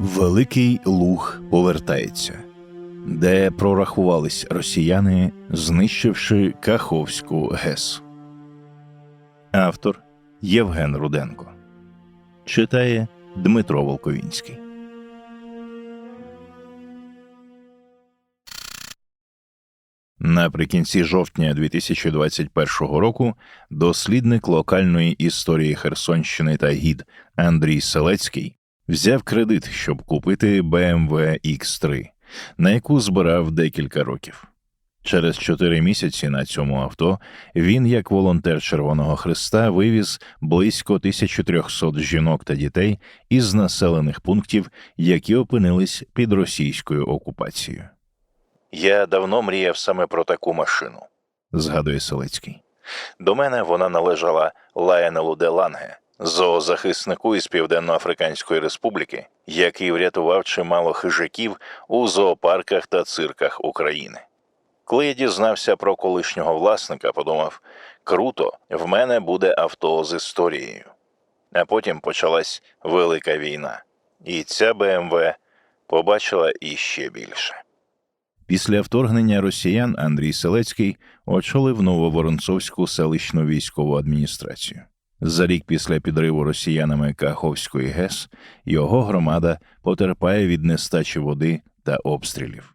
Великий Луг повертається, де прорахувались росіяни, знищивши Каховську ГЕС. Автор Євген Руденко читає Дмитро Волковінський. Наприкінці жовтня 2021 року дослідник локальної історії Херсонщини та гід Андрій Селецький взяв кредит, щоб купити BMW X3, на яку збирав декілька років. Через чотири місяці на цьому авто він, як волонтер Червоного Христа, вивіз близько 1300 жінок та дітей із населених пунктів, які опинились під російською окупацією. Я давно мріяв саме про таку машину, згадує Селецький. До мене вона належала Лайонелу де Ланге, зоозахиснику із Південно-Африканської Республіки, який врятував чимало хижаків у зоопарках та цирках України. Коли я дізнався про колишнього власника, подумав: круто, в мене буде авто з історією. А потім почалась велика війна, і ця БМВ побачила іще більше. Після вторгнення росіян Андрій Селецький очолив Нововоронцовську селищну військову адміністрацію. За рік після підриву росіянами Каховської ГЕС його громада потерпає від нестачі води та обстрілів.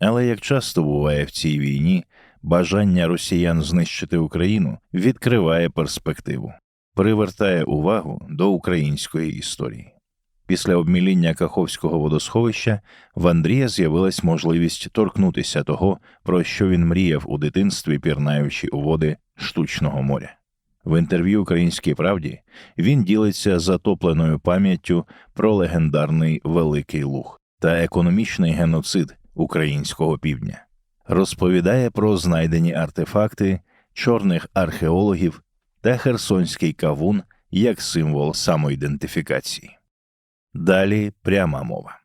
Але як часто буває в цій війні, бажання росіян знищити Україну відкриває перспективу, привертає увагу до української історії. Після обміління Каховського водосховища в Андрія з'явилась можливість торкнутися того, про що він мріяв у дитинстві, пірнаючи у води штучного моря. В інтерв'ю Українській правді він ділиться затопленою пам'яттю про легендарний Великий Луг та економічний геноцид українського півдня, розповідає про знайдені артефакти чорних археологів та херсонський кавун як символ самоідентифікації. Далі пряма мова.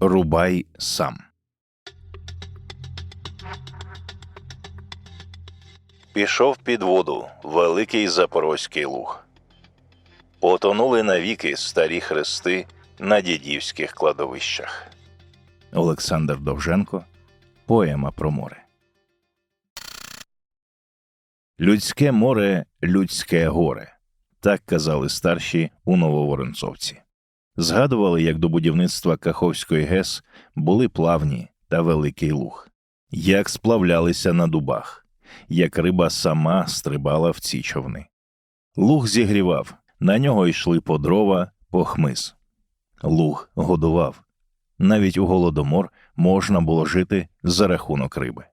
Рубай сам. Пішов під воду великий запорозький луг. Потонули навіки старі хрести на дідівських кладовищах. Олександр Довженко. Поема про море. Людське море, людське горе. Так казали старші у Нововоронцовці. Згадували, як до будівництва Каховської ГЕС були плавні та великий луг, як сплавлялися на дубах, як риба сама стрибала в ці човни. Луг зігрівав, на нього йшли по дрова, по хмиз. Луг годував. Навіть у голодомор можна було жити за рахунок риби.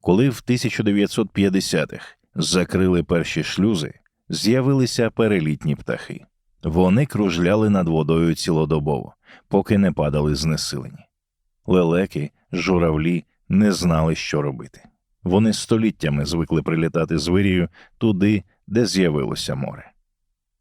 Коли в 1950-х закрили перші шлюзи, з'явилися перелітні птахи. Вони кружляли над водою цілодобово, поки не падали знесилені. Лелеки, журавлі не знали, що робити. Вони століттями звикли прилітати з туди, де з'явилося море.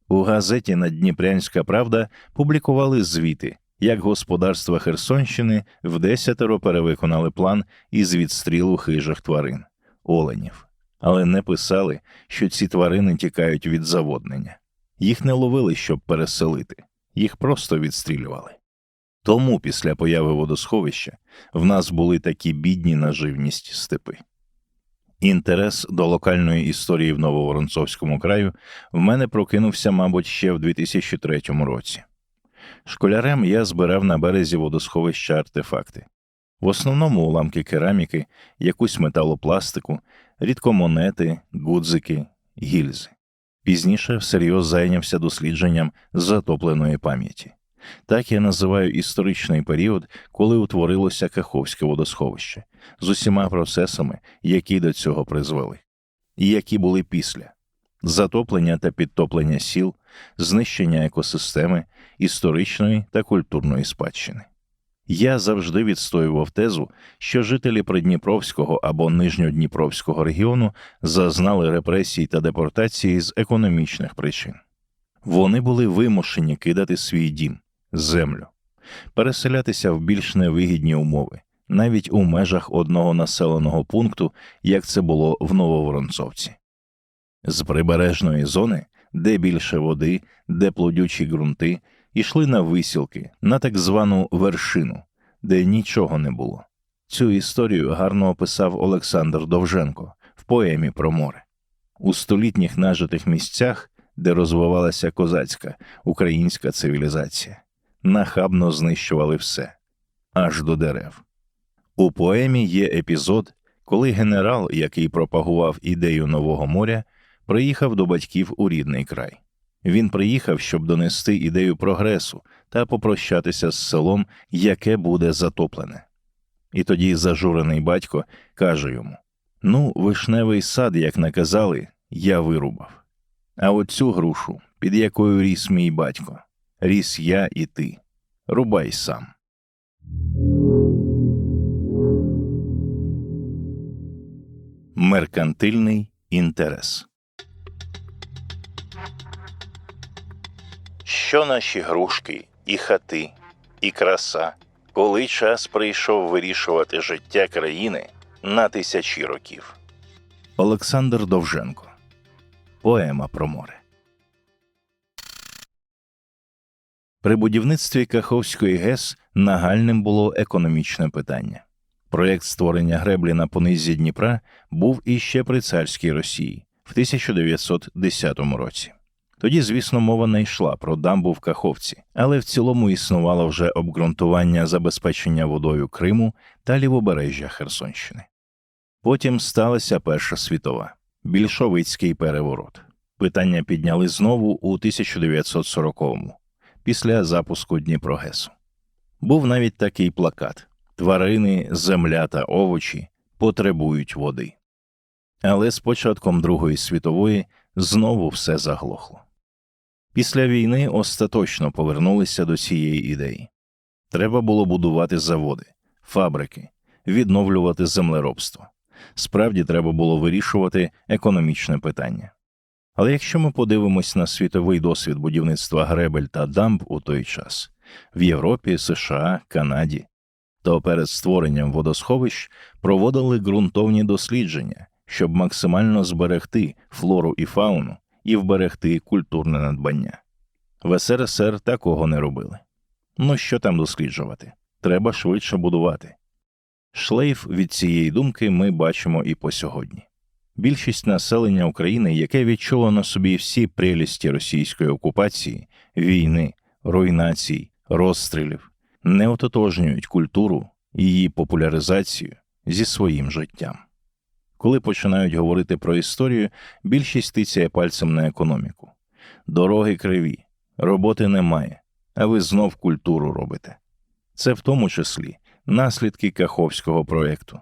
У газеті Надніпрянська Правда публікували звіти, як господарства Херсонщини вдесятеро перевиконали план із відстрілу хижих тварин оленів, але не писали, що ці тварини тікають від заводнення. Їх не ловили, щоб переселити, їх просто відстрілювали. Тому після появи водосховища в нас були такі бідні на живність степи. Інтерес до локальної історії в Нововоронцовському краю в мене прокинувся, мабуть, ще в 2003 році. Школярем я збирав на березі водосховища артефакти, в основному уламки кераміки, якусь металопластику, рідкомонети, гудзики, гільзи. Пізніше всерйоз зайнявся дослідженням затопленої пам'яті. Так я називаю історичний період, коли утворилося Каховське водосховище, з усіма процесами, які до цього призвели, і які були після затоплення та підтоплення сіл, знищення екосистеми, історичної та культурної спадщини. Я завжди відстоював тезу, що жителі Придніпровського або Нижньодніпровського регіону зазнали репресій та депортації з економічних причин. Вони були вимушені кидати свій дім, землю, переселятися в більш невигідні умови, навіть у межах одного населеного пункту, як це було в Нововоронцовці. З прибережної зони де більше води, де плодючі ґрунти, ішли на висілки, на так звану вершину, де нічого не було. Цю історію гарно описав Олександр Довженко в поемі про море. У столітніх нажитих місцях, де розвивалася козацька українська цивілізація, нахабно знищували все аж до дерев. У поемі є епізод, коли генерал, який пропагував ідею Нового моря, приїхав до батьків у рідний край. Він приїхав, щоб донести ідею прогресу та попрощатися з селом, яке буде затоплене. І тоді зажурений батько каже йому: Ну, вишневий сад, як наказали, я вирубав. А оцю грушу, під якою ріс мій батько, ріс я і ти. Рубай сам. Меркантильний інтерес. Що наші грушки, і хати, і краса, коли час прийшов вирішувати життя країни на тисячі років. Олександр Довженко. Поема про море. При будівництві Каховської ГЕС нагальним було економічне питання. Проєкт створення греблі на понизі Дніпра був іще при царській Росії в 1910 році. Тоді, звісно, мова не йшла про дамбу в Каховці, але в цілому існувало вже обґрунтування забезпечення водою Криму та лівобережжя Херсонщини. Потім сталася Перша світова більшовицький переворот. Питання підняли знову у 1940-му, після запуску Дніпрогесу. Був навіть такий плакат тварини, земля та овочі потребують води. Але з початком Другої світової знову все заглохло. Після війни остаточно повернулися до цієї ідеї. Треба було будувати заводи, фабрики, відновлювати землеробство. Справді треба було вирішувати економічне питання. Але якщо ми подивимось на світовий досвід будівництва гребель та дамб у той час в Європі, США, Канаді, то перед створенням водосховищ проводили ґрунтовні дослідження, щоб максимально зберегти флору і фауну і вберегти культурне надбання. В СРСР такого не робили. Ну що там досліджувати? Треба швидше будувати. Шлейф від цієї думки ми бачимо і по сьогодні. Більшість населення України, яке відчуло на собі всі прелісті російської окупації, війни, руйнацій, розстрілів, не ототожнюють культуру і її популяризацію зі своїм життям. Коли починають говорити про історію, більшість тицяє пальцем на економіку. Дороги криві, роботи немає, а ви знов культуру робите. Це в тому числі наслідки Каховського проєкту,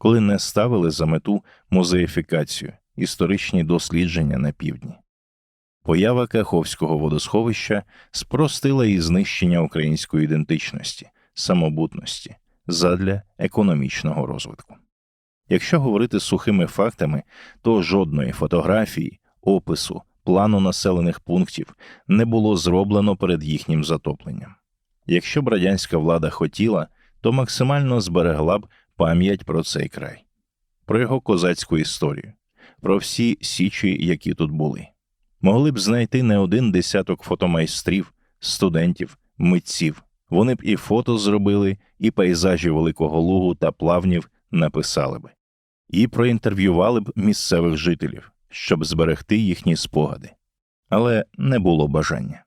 коли не ставили за мету музеїфікацію, історичні дослідження на півдні. Поява Каховського водосховища спростила і знищення української ідентичності, самобутності задля економічного розвитку. Якщо говорити сухими фактами, то жодної фотографії, опису, плану населених пунктів не було зроблено перед їхнім затопленням. Якщо б радянська влада хотіла, то максимально зберегла б пам'ять про цей край, про його козацьку історію, про всі січі, які тут були. Могли б знайти не один десяток фотомайстрів, студентів, митців. Вони б і фото зробили, і пейзажі Великого Лугу та плавнів написали би, і проінтерв'ювали б місцевих жителів, щоб зберегти їхні спогади. Але не було бажання.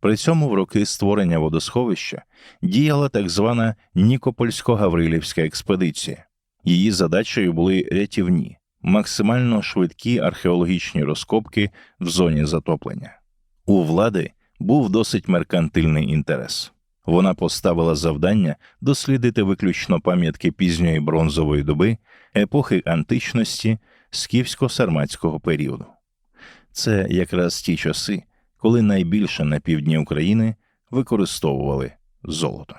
При цьому в роки створення водосховища діяла так звана Нікопольсько-Гаврилівська експедиція. Її задачею були рятівні, максимально швидкі археологічні розкопки в зоні затоплення. У влади був досить меркантильний інтерес. Вона поставила завдання дослідити виключно пам'ятки пізньої бронзової доби, епохи античності, скіфсько-сарматського періоду. Це якраз ті часи, коли найбільше на півдні України використовували золото.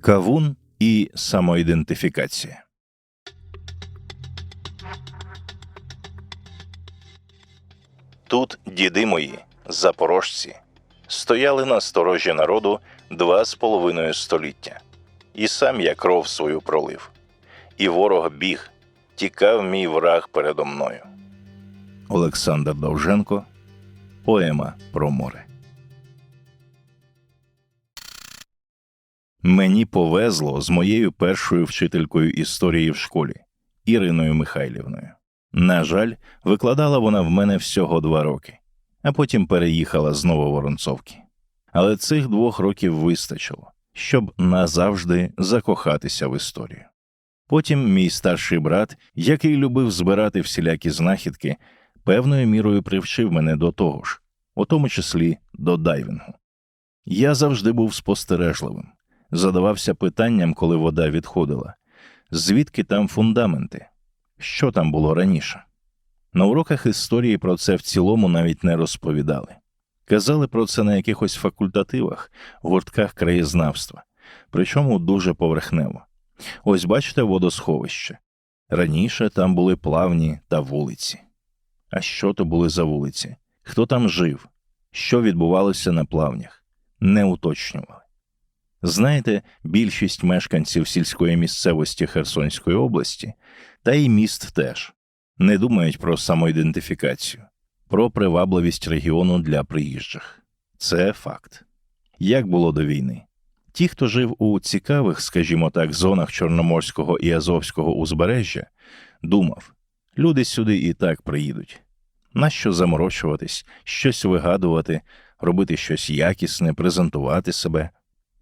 Кавун і самоідентифікація. Тут діди мої, запорожці, стояли на сторожі народу два з половиною століття, і сам я кров свою пролив, і ворог біг, тікав мій враг передо мною. Олександр Довженко Поема про море. Мені повезло з моєю першою вчителькою історії в школі Іриною Михайлівною. На жаль, викладала вона в мене всього два роки, а потім переїхала з Нововоронцовки. Але цих двох років вистачило, щоб назавжди закохатися в історію. Потім мій старший брат, який любив збирати всілякі знахідки, певною мірою привчив мене до того ж, у тому числі до дайвінгу. Я завжди був спостережливим, задавався питанням, коли вода відходила, звідки там фундаменти, що там було раніше. На уроках історії про це в цілому навіть не розповідали. Казали про це на якихось факультативах, гуртках краєзнавства, причому дуже поверхнево. Ось бачите водосховище. Раніше там були плавні та вулиці. А що то були за вулиці? Хто там жив? Що відбувалося на плавнях? Не уточнювали. Знаєте, більшість мешканців сільської місцевості Херсонської області, та й міст теж не думають про самоідентифікацію, про привабливість регіону для приїжджих. Це факт. Як було до війни? Ті, хто жив у цікавих, скажімо так, зонах Чорноморського і Азовського узбережжя, думав люди сюди і так приїдуть. Нащо заморочуватись, щось вигадувати, робити щось якісне, презентувати себе?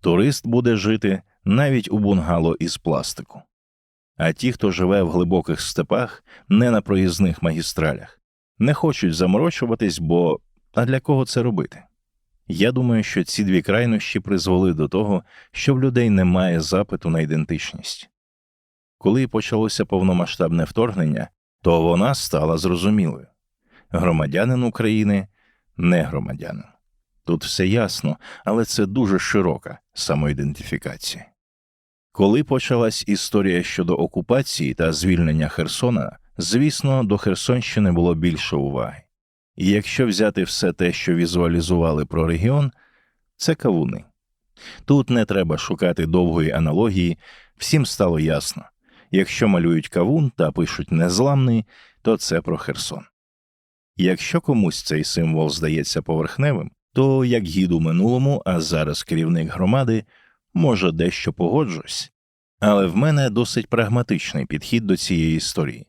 Турист буде жити навіть у бунгало із пластику. А ті, хто живе в глибоких степах, не на проїзних магістралях, не хочуть заморочуватись, бо а для кого це робити? Я думаю, що ці дві крайнощі призвели до того, що в людей немає запиту на ідентичність. Коли почалося повномасштабне вторгнення, то вона стала зрозумілою громадянин України не громадянин. Тут все ясно, але це дуже широка самоідентифікація. Коли почалась історія щодо окупації та звільнення Херсона, звісно, до Херсонщини було більше уваги. І якщо взяти все те, що візуалізували про регіон, це кавуни. Тут не треба шукати довгої аналогії, всім стало ясно якщо малюють кавун та пишуть незламний, то це про Херсон. Якщо комусь цей символ здається поверхневим, то як гід у минулому, а зараз керівник громади, може дещо погоджусь. Але в мене досить прагматичний підхід до цієї історії,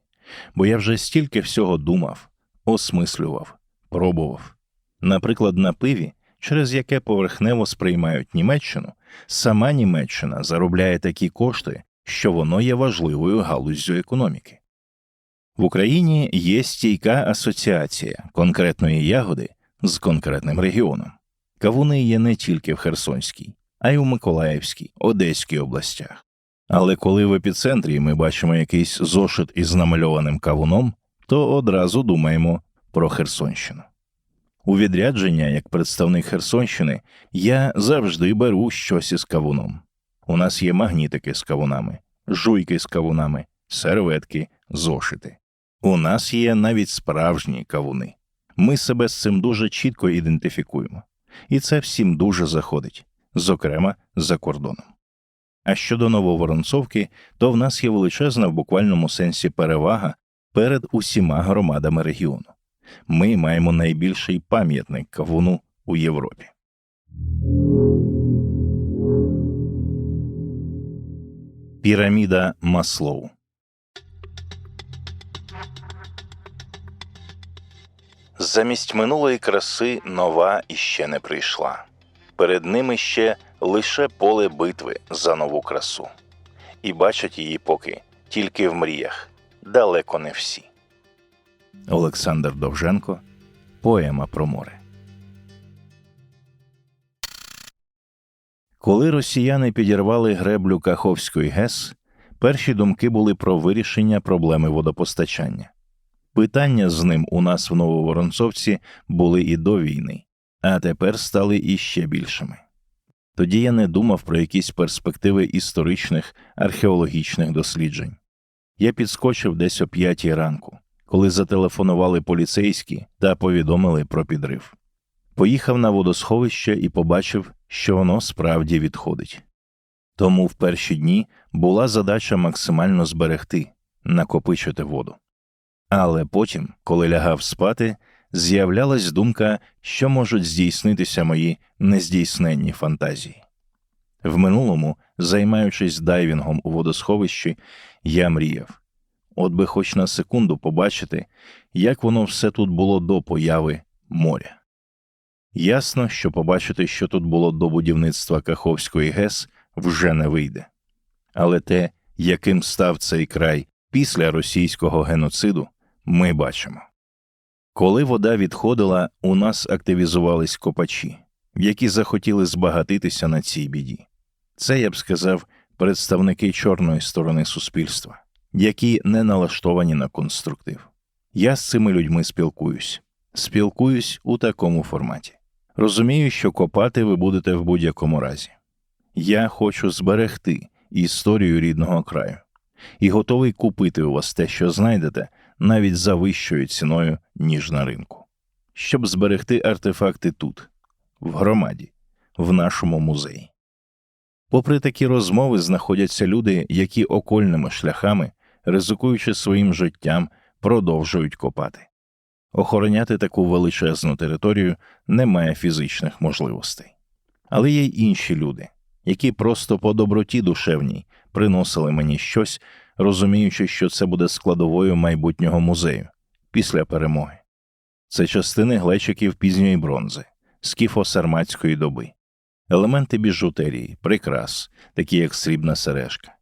бо я вже стільки всього думав, осмислював, пробував. Наприклад, на пиві, через яке поверхнево сприймають Німеччину, сама Німеччина заробляє такі кошти, що воно є важливою галуззю економіки. В Україні є стійка асоціація конкретної ягоди з конкретним регіоном. Кавуни є не тільки в Херсонській, а й у Миколаївській, Одеській областях. Але коли в епіцентрі ми бачимо якийсь зошит із намальованим кавуном, то одразу думаємо про Херсонщину. У відрядження, як представник Херсонщини, я завжди беру щось із кавуном. У нас є магнітики з кавунами, жуйки з кавунами, серветки, зошити. У нас є навіть справжні кавуни. Ми себе з цим дуже чітко ідентифікуємо, і це всім дуже заходить, зокрема за кордоном. А щодо нововоронцовки, то в нас є величезна в буквальному сенсі перевага перед усіма громадами регіону. Ми маємо найбільший пам'ятник кавуну у Європі. Піраміда Маслоу Замість минулої краси нова іще не прийшла. Перед ними ще лише поле битви за нову красу, і бачать її поки тільки в мріях, далеко не всі. Олександр Довженко Поема про море. Коли росіяни підірвали греблю Каховської ГЕС, перші думки були про вирішення проблеми водопостачання. Питання з ним у нас в Нововоронцовці були і до війни, а тепер стали іще більшими. Тоді я не думав про якісь перспективи історичних археологічних досліджень. Я підскочив десь о п'ятій ранку, коли зателефонували поліцейські та повідомили про підрив. Поїхав на водосховище і побачив, що воно справді відходить. Тому в перші дні була задача максимально зберегти, накопичити воду. Але потім, коли лягав спати, з'являлась думка, що можуть здійснитися мої нездійсненні фантазії. В минулому, займаючись дайвінгом у водосховищі, я мріяв от би хоч на секунду побачити, як воно все тут було до появи моря. Ясно, що побачити, що тут було до будівництва Каховської ГЕС, вже не вийде. Але те, яким став цей край після російського геноциду, ми бачимо. Коли вода відходила, у нас активізувались копачі, які захотіли збагатитися на цій біді. Це, я б сказав, представники чорної сторони суспільства, які не налаштовані на конструктив. Я з цими людьми спілкуюсь, спілкуюсь у такому форматі. Розумію, що копати ви будете в будь-якому разі. Я хочу зберегти історію рідного краю і готовий купити у вас те, що знайдете, навіть за вищою ціною, ніж на ринку, щоб зберегти артефакти тут, в громаді, в нашому музеї. Попри такі розмови, знаходяться люди, які окольними шляхами, ризикуючи своїм життям, продовжують копати. Охороняти таку величезну територію немає фізичних можливостей. Але є й інші люди, які просто по доброті душевній приносили мені щось, розуміючи, що це буде складовою майбутнього музею після перемоги. Це частини глечиків пізньої бронзи, скіфо-сарматської доби, елементи біжутерії, прикрас, такі як срібна сережка,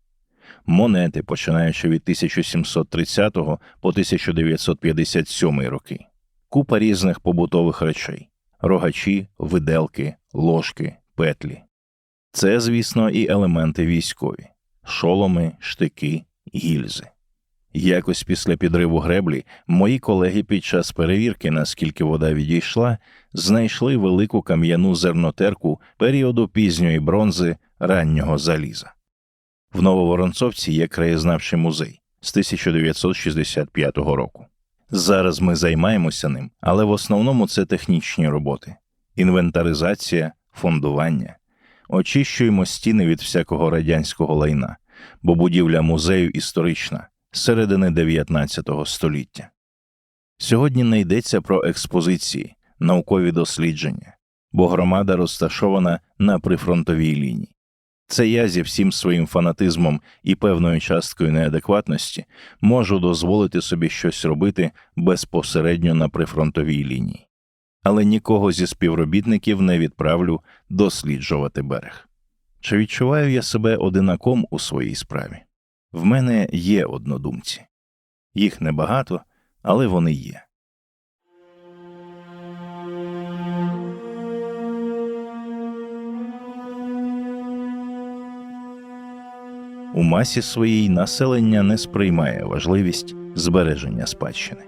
монети, починаючи від 1730 по 1957 роки, купа різних побутових речей, рогачі, виделки, ложки, петлі. Це, звісно, і елементи військові шоломи, штики, гільзи. Якось після підриву греблі мої колеги під час перевірки, наскільки вода відійшла, знайшли велику кам'яну зернотерку періоду пізньої бронзи раннього заліза. В Нововоронцовці є краєзнавчий музей з 1965 року. Зараз ми займаємося ним, але в основному це технічні роботи, інвентаризація, фондування. Очищуємо стіни від всякого радянського лайна, бо будівля музею історична середини 19 століття. Сьогодні не йдеться про експозиції, наукові дослідження, бо громада розташована на прифронтовій лінії. Це я зі всім своїм фанатизмом і певною часткою неадекватності можу дозволити собі щось робити безпосередньо на прифронтовій лінії, але нікого зі співробітників не відправлю досліджувати берег. Чи відчуваю я себе одинаком у своїй справі? В мене є однодумці. Їх небагато, але вони є. У масі своїй населення не сприймає важливість збереження спадщини.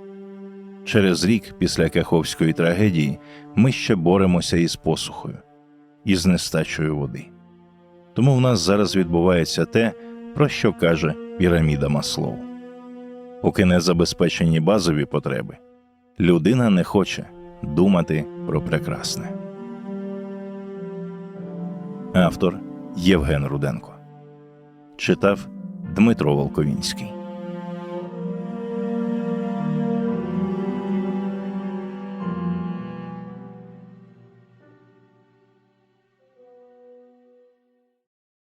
Через рік після Каховської трагедії ми ще боремося із посухою, із нестачею води. Тому в нас зараз відбувається те, про що каже піраміда Маслоу. Поки не забезпечені базові потреби, людина не хоче думати про прекрасне. Автор Євген Руденко читав Дмитро Волковінський.